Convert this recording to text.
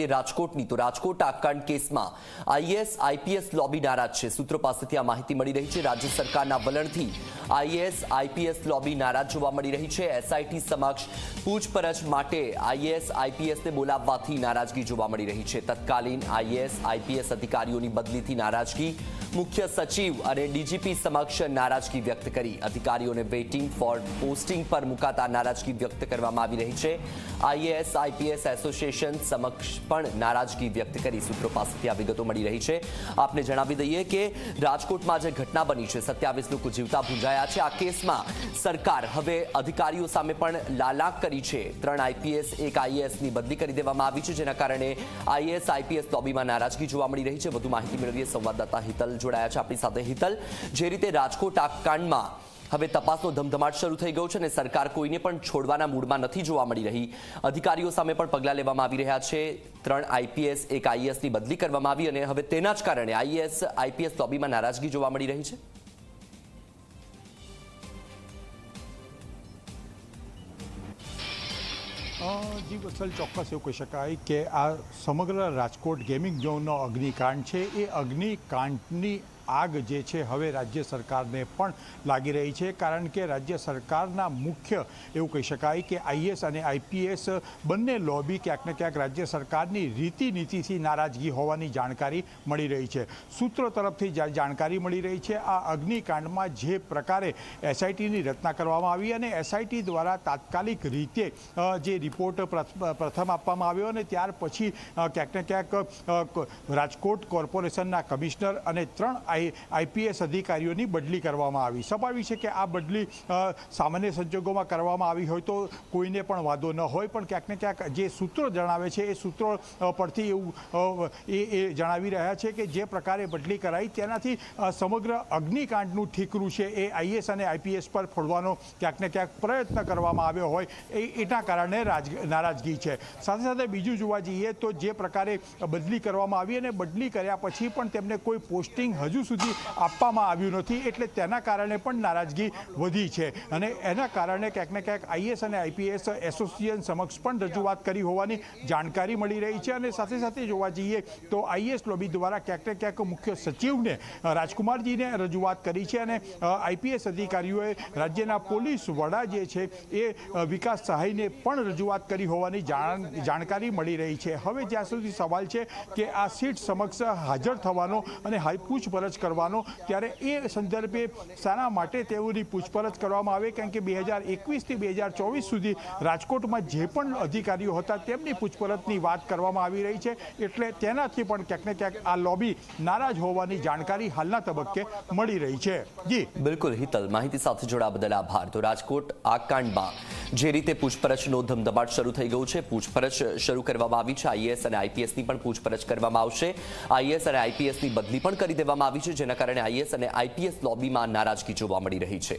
કરીએ રાજકોટની તો રાજકોટ આકાંડ કેસમાં આઈએસ, આઈપીએસ લોબી નારાજ છે. સૂત્રો પાસેથી આ માહિતી મળી રહી છે. રાજ્ય સરકારના વલણથી આઈએસ, આઈપીએસ લોબી નારાજ જોવા મળી રહી છે. એસઆઈટી સમક્ષ પૂછપરછ માટે આઈએસ, આઈપીએસને બોલાવવાથી નારાજગી જોવા મળી રહી છે. તત્કાલીન આઈએસ, આઈપીએસ અધિકારીઓની બદલીથી નારાજગી. મુખ્ય સચિવ અને ડીજીપી સમક્ષ નારાજગી વ્યક્ત કરી. અધિકારીઓને વેઇટિંગ ફોર પોસ્ટિંગ પર મુકાતા નારાજગી વ્યક્ત કરવામાં આવી રહી છે. આઈએએસ આઈપીએસ એસોસિએશન સમક્ષ પણ નારાજગી વ્યક્ત કરી સૂત્રો પાસેથી આ વિગતો મળી રહી છે. આપને જણાવી દઈએ કે રાજકોટમાં જે ઘટના બની છે સત્યાવીસ લોકો જીવતા ભૂંજાયા છે. આ કેસમાં સરકાર હવે અધિકારીઓ સામે પણ લાલાક કરી છે. ત્રણ આઈપીએસ, એક આઈએએસની બદલી કરી દેવામાં આવી છે, જેના કારણે આઈએએસ, આઈપીએસ લોબીમાં નારાજગી જોવા મળી રહી છે. વધુ માહિતી મેળવીએ સંવાદદાતા હિતલ જોડાયા છે. આપણી સાથે હિતલ, જે રીતે રાજકોટ આ કાંડમાં હવે તપાસનો ધમધમાટ શરૂ થઈ ગયો છે અને સરકાર કોઈને પણ છોડવાના મૂડમાં નથી જોવા મળી રહી. અધિકારીઓ સામે પણ પગલાં લેવામાં આવી રહ્યા છે. ત્રણ આઈપીએસ એક આઈએસની બદલી કરવામાં આવી અને હવે તેના જ કારણે આઈએસ આઈપીએસ લોબીમાં નારાજગી જોવા મળી રહી છે. જી વત્સલ, ચોક્કસ એવું કહી શકાય કે આ સમગ્ર રાજકોટ ગેમિંગ ઝોનનો અગ્નિકાંડ છે. એ અગ્નિકાંડની આગ જે છે હવે રાજ્ય સરકારને પણ લાગી રહી છે. કારણ કે રાજ્ય સરકારના મુખ્ય એવું કહી શકાય કે આઈએસ અને આઈપીએસ બંને લોબી ક્યાંક ને ક્યાંક રાજ્ય સરકારની રીતિ નીતિથી નારાજગી હોવાની જાણકારી મળી રહી છે. સૂત્રો તરફથી જાણકારી મળી રહી છે. આ અગ્નિકાંડમાં જે પ્રકારે એસઆઈટીની રચના કરવામાં આવી અને એસઆઈટી દ્વારા તાત્કાલિક રીતે જે રિપોર્ટ પ્રથ- પ્રથમ આપવામાં આવ્યો અને ત્યાર પછી ક્યાંક ને ક્યાંક રાજકોટ કોર્પોરેશનના કમિશનર અને ત્રણ આઈ આઈપીએસ અધિકારીઓની બદલી કરવામાં આવી. સ્વાભાવિક છે કે આ બદલી સામાન્ય સંજોગોમાં કરવામાં આવી હોય તો કોઈને પણ વાંધો ન હોય, પણ ક્યાંક ને ક્યાંક જે સૂત્રો જણાવે છે, એ સૂત્રો પરથી એવું એ એ જણાવી રહ્યા છે કે જે પ્રકારે બદલી કરાઈ તેનાથી સમગ્ર અગ્નિકાંડનું ઠીકરું છે એ આઈએસ અને આઈપીએસ પર ફોડવાનો ક્યાંક ને ક્યાંક પ્રયત્ન કરવામાં આવ્યો હોય, એ, એના કારણે રાજ, નારાજગી છે. સાથે સાથે બીજું જોવા જઈએ તો જે પ્રકારે બદલી કરવામાં આવી અને બદલી કર્યા પછી પણ તેમને કોઈ પોસ્ટિંગ હજુ સુધી આપવામાં આવ્યું નથી એટલે તેના કારણે પણ નારાજગી વધી છે. અને એના કારણે ક્યાંક ને ક્યાંક આઈએસ અને આઈપીએસ એસોસિએશન સમક્ષ પણ રજૂઆત કરી હોવાની જાણકારી મળી રહી છે. અને સાથે સાથે જોવા જઈએ તો આઈએસ લોબી દ્વારા ક્યાંક ને ક્યાંક મુખ્ય સચિવને રાજકુમારજીને રજૂઆત કરી છે અને આઈપીએસ અધિકારીઓએ રાજ્યના પોલીસ વડા જે છે એ વિકાસ સહાયને પણ રજૂઆત કરી હોવાની જાણ, જાણકારી મળી રહી છે. હવે જ્યાં સુધી સવાલ છે કે આ સીટ સમક્ષ હાજર થવાનો અને હાઈ પૂછપરછ કરવાનો. ત્યારે એ સંદર્ભે શાના માટે તેઓની પૂછપરછ કરવામાં આવે, કારણ કે બે હજાર એકવીસથી બે હજાર ચોવીસ સુધી રાજકોટમાં જે પણ અધિકારીઓ હતા તેમની પૂછપરછની વાત કરવામાં આવી રહી છે. એટલે તેનાથી પણ ક્યાંક ને ક્યાંક આ લોબી નારાજ હોવાની જાણકારી હાલના તબક્કે મળી રહી છે. જી. બિલકુલ, હિતલ. માહિતી સાથે જોડા બદલ આભાર. તો રાજકોટ આ કાંડમાં જે રીતે પૂછપરછનો ધમધમાટ શરૂ થઈ ગયું છે, પૂછપરછ શરૂ કરવામાં આવી છે. આઈએએસ અને આઈપીએસની પણ પૂછપરછ કરવામાં આવશે. આઈએએસ અને આઈપીએસની બદલી પણ કરી દેવામાં આવી છે જેના કારણે આઈએસ અને આઈપીએસ લોબીમાં નારાજગી જોવા મળી રહી છે.